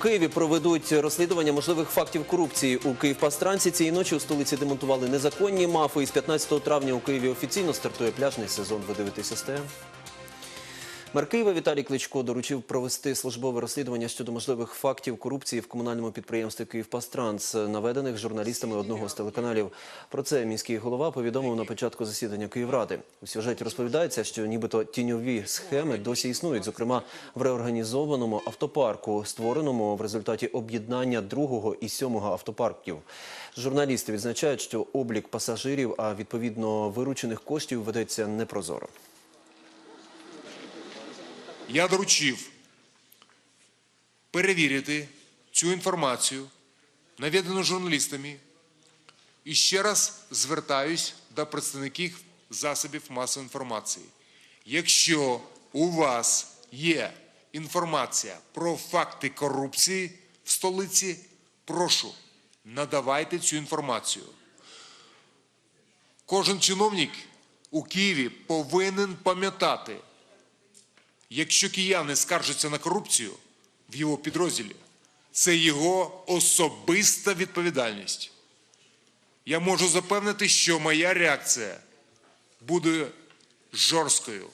Києві проведуть розслідування можливих фактів корупції у Київпастранці. Цієї ночі у столиці демонтували незаконні мафи. І з 15 травня у Києві офіційно стартує пляжний сезон. Ви дивитеся СТМ? Мер Києва Віталій Кличко доручив провести службове розслідування щодо можливих фактів корупції в комунальному підприємстві «Київпастранс», наведених журналістами одного з телеканалів. Про це міський голова повідомив на початку засідання Київради. У сюжеті розповідається, що нібито тіньові схеми досі існують, зокрема в реорганізованому автопарку, створеному в результаті об'єднання другого і сьомого автопарків. Журналісти відзначають, що облік пасажирів, а відповідно виручених коштів ведеться непрозоро. Я доручив перевірити цю інформацію, наведену журналістами, і ще раз звертаюсь до представників засобів масової інформації. Якщо у вас є інформація про факти корупції в столиці, прошу, надавайте цю інформацію. Кожен чиновник у Києві повинен пам'ятати, Якщо кияни скаржаться на корупцію в його підрозділі, це його особиста відповідальність. Я можу запевнити, що моя реакція буде жорсткою.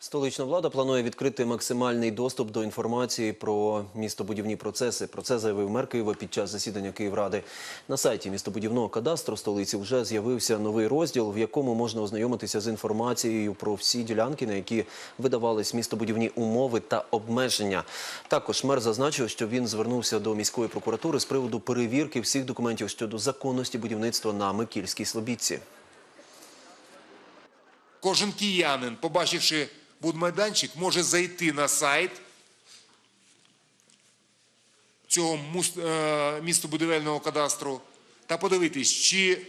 Столична влада планує відкрити максимальний доступ до інформації про містобудівні процеси. Про це заявив мер Києва під час засідання Київради. На сайті містобудівного кадастру столиці вже з'явився новий розділ, в якому можна ознайомитися з інформацією про всі ділянки, на які видавались містобудівні умови та обмеження. Також мер зазначив, що він звернувся до міської прокуратури з приводу перевірки всіх документів щодо законності будівництва на Микільській Слобідці. Кожен киянин, побачивши будмайданчик, може зайти на сайт цього е, містобудівельного кадастру та подивитись, чи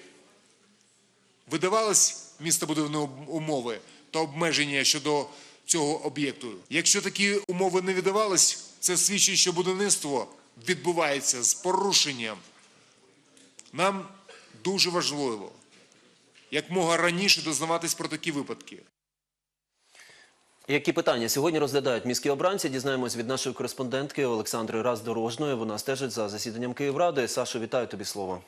видавались містобудівні умови та обмеження щодо цього об'єкту. Якщо такі умови не видавались, це свідчить, що будівництво відбувається з порушенням. Нам дуже важливо як мога раніше дознаватись про такі випадки. Які питання сьогодні розглядають міські обранці? Дізнаємось від нашої кореспондентки Олександри Раздорожної. Вона стежить за засіданням Київради. Сашо, вітаю тобі слово.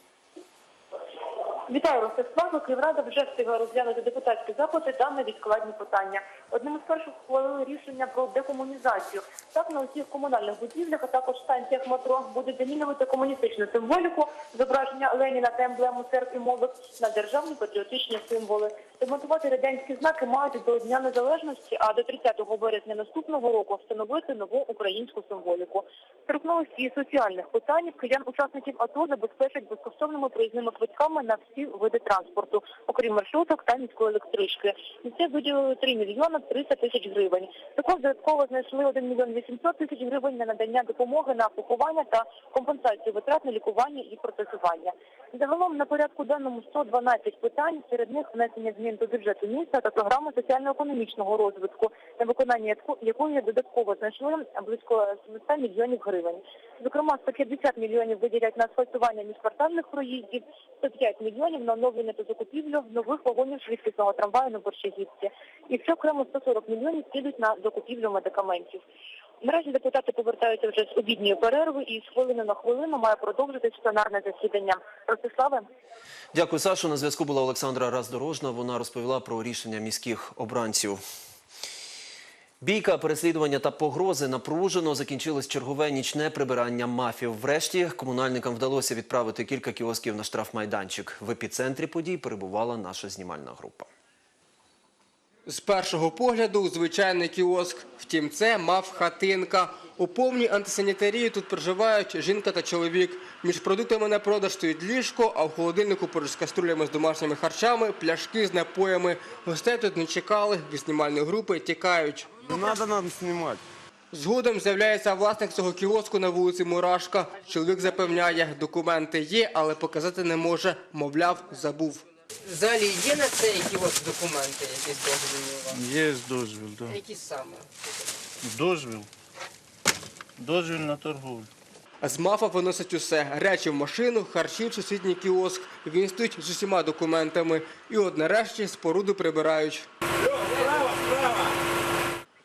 Вітаю Ростислава. Київрада вже встигла розглянути депутатські запити та невідкладні питання. Одним із перших ухвалили рішення про декомунізацію. Так на усіх комунальних будівлях, а також станціях метро буде замінювати комуністичну символіку, зображення Леніна та емблему церкви молодь на державні патріотичні символи. Демонтувати радянські знаки мають до Дня Незалежності, а до 30 березня наступного року встановити нову українську символіку. Торкнулися і соціальних питань. Киян учасників АТО забезпечать безкоштовними проїзними квитками на всі види транспорту, окрім маршруток та міської електрички. На це виділили 3 мільйони 300 тисяч гривень. Також додатково знайшли 1 мільйон 800 тисяч гривень на надання допомоги на поховання та компенсацію витрат на лікування і протезування. Загалом на порядку денному 112 питань, серед них внесення змін до бюджету міста та програми соціально-економічного розвитку, на виконання якої додатково знайшли близько 700 мільйонів гривень. Зокрема, 150 мільйонів виділять на асфальтування міжквартальних проїздів, 105 мільйонів на оновлення та закупівлю нових вагонів швидкісного трамваю на Борщагівці. І ще окремо 140 мільйонів підуть на закупівлю медикаментів. Наразі депутати повертаються вже з обідньої перерви і з хвилини на хвилину має продовжитись пленарне засідання. Ростиславе? Дякую, Сашо. На зв'язку була Олександра Раздорожна. Вона розповіла про рішення міських обранців. Бійка, переслідування та погрози напружено закінчилось чергове нічне прибирання мафів. Врешті комунальникам вдалося відправити кілька кіосків на штрафмайданчик. В епіцентрі подій перебувала наша знімальна група. З першого погляду звичайний кіоск. Втім, це мав хатинка. У повній антисанітарії тут проживають жінка та чоловік. Між продуктами на продаж стоїть ліжко, а в холодильнику поруч з каструлями з домашніми харчами пляшки з напоями. Гостей тут не чекали, від знімальної групи тікають. Не надо нам снимать. Згодом з'являється власник цього кіоску на вулиці Мурашка. Чоловік запевняє, документи є, але показати не може. Мовляв, забув. Взагалі є на це кіоск документи, якісь дозвільні у вас? Є дозвіл, да. Які саме? Дозвіл. Дозвіл на торговлю. З мафа виносить усе. Речі в машину, харчі в сусідній кіоск. Він стоїть з усіма документами. І от нарешті споруду прибирають.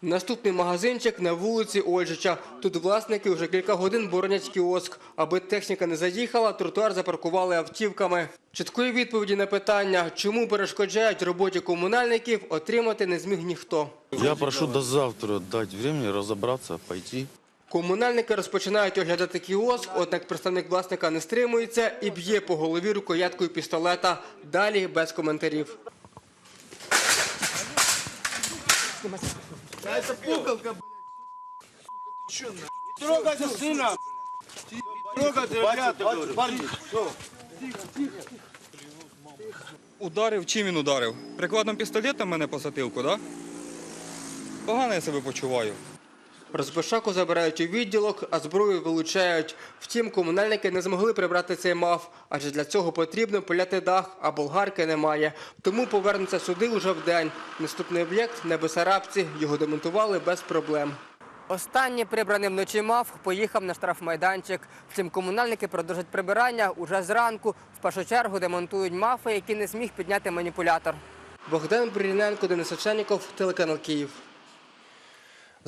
Наступний магазинчик на вулиці Ольжича. Тут власники вже кілька годин боронять кіоск. Аби техніка не заїхала, тротуар запаркували автівками. Чіткої відповіді на питання, чому перешкоджають роботі комунальників, отримати не зміг ніхто. Я прошу до завтра дать времени разобраться, пойти. Комунальники розпочинають оглядати кіоск, однак представник власника не стримується і б'є по голові рукояткою пістолета. Далі без коментарів. Трогайте сына! Трогайте, ребята! Ударив, чим він ударив? Прикладом пістолета мене по затилку, да? Погано я себе почуваю. Розпишаку забирають у відділок, а зброю вилучають. Втім, комунальники не змогли прибрати цей мав, адже для цього потрібно поляти дах, а болгарки немає. Тому повернуться сюди уже вдень. Наступний об'єкт на Бесарабці. Його демонтували без проблем. Останній прибраний вночі мав поїхав на штрафмайданчик. Втім, комунальники продовжать прибирання уже зранку. В першу чергу демонтують мафи, які не зміг підняти маніпулятор. Богдан Брілянко, Денис Оченіков, телеканал Київ.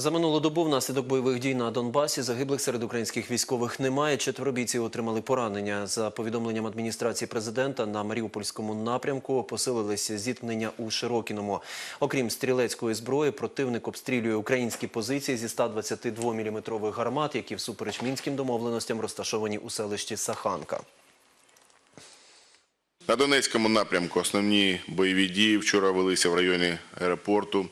За минулу добу внаслідок бойових дій на Донбасі загиблих серед українських військових немає. Четверо бійців отримали поранення. За повідомленням адміністрації президента на Маріупольському напрямку посилилися зіткнення у Широкіному. Окрім стрілецької зброї, противник обстрілює українські позиції зі 122-мм гармат, які всупереч мінським домовленостям розташовані у селищі Саханка. На Донецькому напрямку основні бойові дії вчора велися в районі аеропорту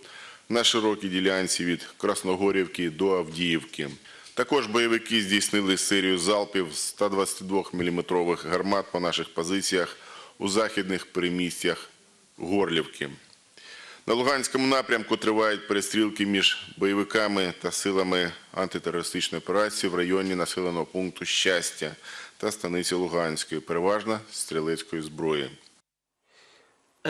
на широкій ділянці від Красногорівки до Авдіївки. Також бойовики здійснили серію залпів 122-мм гармат по наших позиціях у західних перемістях Горлівки. На Луганському напрямку тривають перестрілки між бойовиками та силами антитерористичної операції в районі населеного пункту Щастя та станиці Луганської, переважно стрілецької зброї.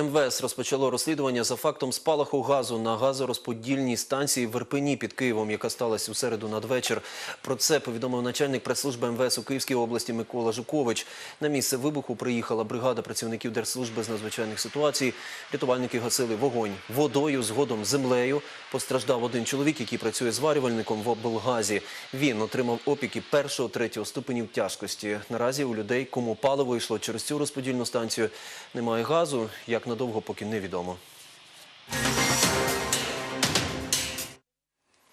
МВС розпочало розслідування за фактом спалаху газу на газорозподільній станції в Ірпені під Києвом, яка сталася у середу надвечір. Про це повідомив начальник прес-служби МВС у Київській області Микола Жукович. На місце вибуху приїхала бригада працівників Держслужби з надзвичайних ситуацій. Рятувальники гасили вогонь водою, згодом землею. Постраждав один чоловік, який працює зварювальником в облгазі. Він отримав опіки першого, третього ступенів тяжкості. Наразі у людей, кому паливо йшло через цю розподільну станцію, немає газу. Як надовго, поки невідомо.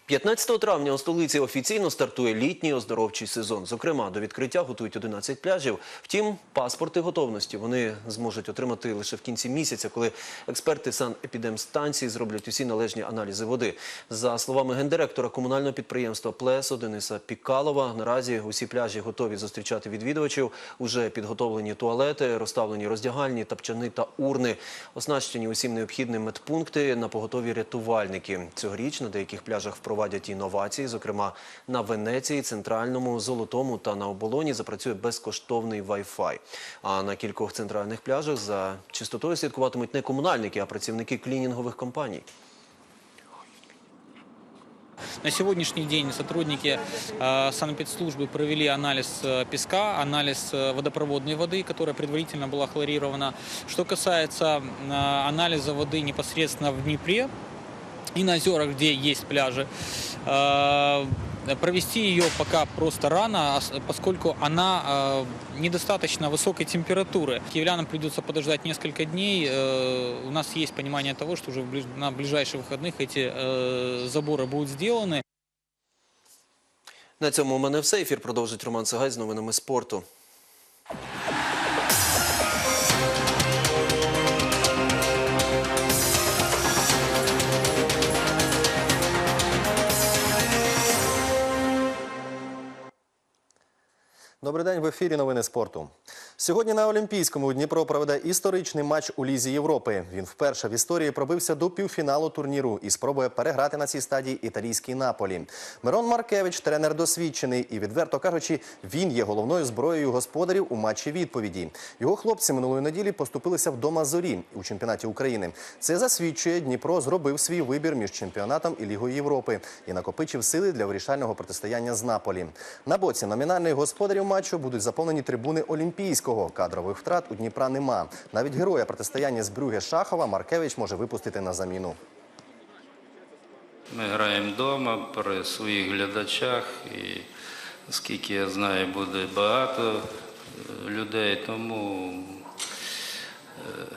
15 травня у столиці офіційно стартує літній оздоровчий сезон. Зокрема, до відкриття готують 11 пляжів. Втім, паспорти готовності вони зможуть отримати лише в кінці місяця, коли експерти санепідемстанції зроблять усі належні аналізи води. За словами гендиректора комунального підприємства Плесо Дениса Пікалова, наразі усі пляжі готові зустрічати відвідувачів. Уже підготовлені туалети, розставлені роздягальні, тапчани та урни, оснащені усім необхідним медпункти на поготові рятувальники. Цьогоріч на деяких пляжах впровадять інновації, зокрема на Венеції, центральному, золотому та на оболоні запрацює безкоштовний Wi-Fi. А на кількох центральних пляжах за чистотою слідкуватимуть не комунальники, а працівники клінінгових компаній. На сегодняшний день сотрудники э, санэпидслужбы провели анализ э, песка, анализ э, водопроводной воды, которая предварительно была хлорирована. Что касается э, анализа воды непосредственно в Днепре и на озерах, где есть пляжи, э, провести ее пока просто рано, ос- поскольку она э, недостаточно высокой температуры. Киевлянам придется подождать несколько дней. Э, у нас есть понимание того, что уже в ближ- на ближайших выходных эти э, заборы будут сделаны. На цьому у мене все. Ефір продовжить Роман Сагай з новинами спорту. Добрий день в ефірі Новини спорту. Сьогодні на Олімпійському Дніпро проведе історичний матч у Лізі Європи. Він вперше в історії пробився до півфіналу турніру і спробує переграти на цій стадії італійський Наполі. Мирон Маркевич, тренер досвідчений і, відверто кажучи, він є головною зброєю господарів у матчі відповіді. Його хлопці минулої неділі поступилися вдома зорі у чемпіонаті України. Це засвідчує, Дніпро зробив свій вибір між чемпіонатом і Лігою Європи і накопичив сили для вирішального протистояння з Наполі. На боці номінальних господарів матчу будуть заповнені трибуни Олімпійського. Кадрових втрат у Дніпра нема. Навіть героя протистояння з Брюге Шахова Маркевич може випустити на заміну. Ми граємо вдома при своїх глядачах, і оскільки я знаю, буде багато е, людей, тому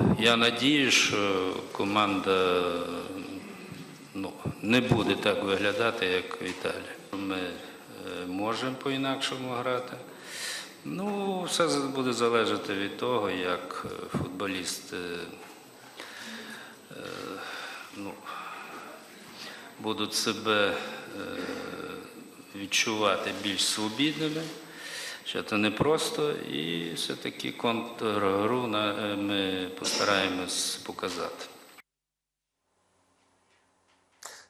е, я надію, що команда ну, не буде так виглядати, як в Італії. Ми е, можемо по-інакшому грати. Ну, все буде залежати від того, як е, футболісти е, ну, будуть себе е, відчувати більш свобідними, що це не просто, і все-таки контргру е, ми постараємось показати.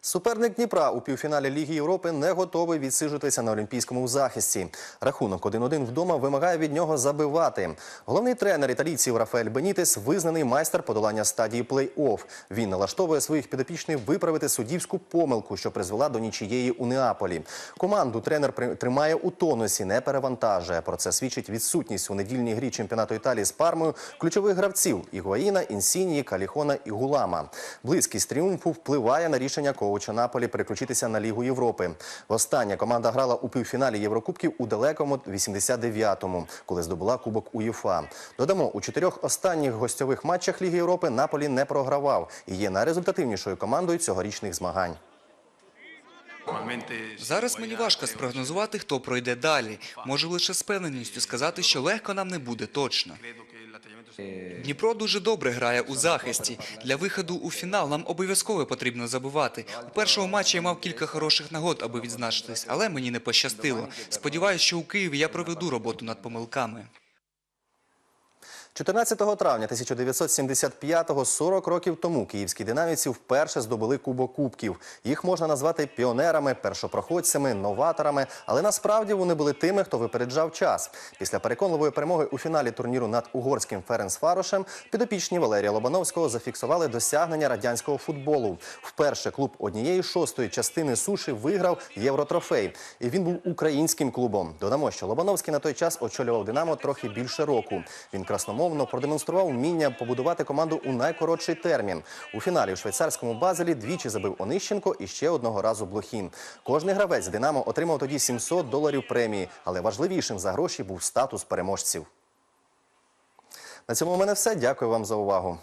Суперник Дніпра у півфіналі Ліги Європи не готовий відсиджуватися на олімпійському захисті. Рахунок 1-1 вдома вимагає від нього забивати. Головний тренер італійців Рафаель Бенітес визнаний майстер подолання стадії плей-офф. Він налаштовує своїх підопічних виправити суддівську помилку, що призвела до нічиєї у Неаполі. Команду тренер тримає у тонусі, не перевантажує. Про це свідчить відсутність у недільній грі чемпіонату Італії з Пармою ключових гравців Ігуаїна, Інсінії, Каліхона і Гулама. Близькість тріумфу впливає на рішення коуча Наполі переключитися на Лігу Європи. Востаннє команда грала у півфіналі Єврокубків у далекому 89-му, коли здобула Кубок УЄФА. Додамо, у чотирьох останніх гостьових матчах Ліги Європи Наполі не програвав і є найрезультативнішою командою цьогорічних змагань. Зараз мені важко спрогнозувати, хто пройде далі. Можу лише з певненістю сказати, що легко нам не буде точно. Дніпро дуже добре грає у захисті. Для виходу у фінал нам обов'язково потрібно забувати. У першому матчі я мав кілька хороших нагод, аби відзначитись, але мені не пощастило. Сподіваюся, що у Києві я проведу роботу над помилками. 14 травня 1975-го, 40 років тому, київські динамівці вперше здобули Кубок Кубків. Їх можна назвати піонерами, першопроходцями, новаторами, але насправді вони були тими, хто випереджав час. Після переконливої перемоги у фіналі турніру над угорським Ференцфарошем підопічні Валерія Лобановського зафіксували досягнення радянського футболу. Вперше клуб однієї шостої частини суші виграв євротрофей. І він був українським клубом. Додамо, що Лобановський на той час очолював Динамо трохи більше року. Він красномовно продемонстрував вміння побудувати команду у найкоротший термін. У фіналі у швейцарському Базелі двічі забив Онищенко і ще одного разу Блохін. Кожний гравець Динамо отримав тоді 700 доларів премії, але важливішим за гроші був статус переможців. На цьому у мене все. Дякую вам за увагу.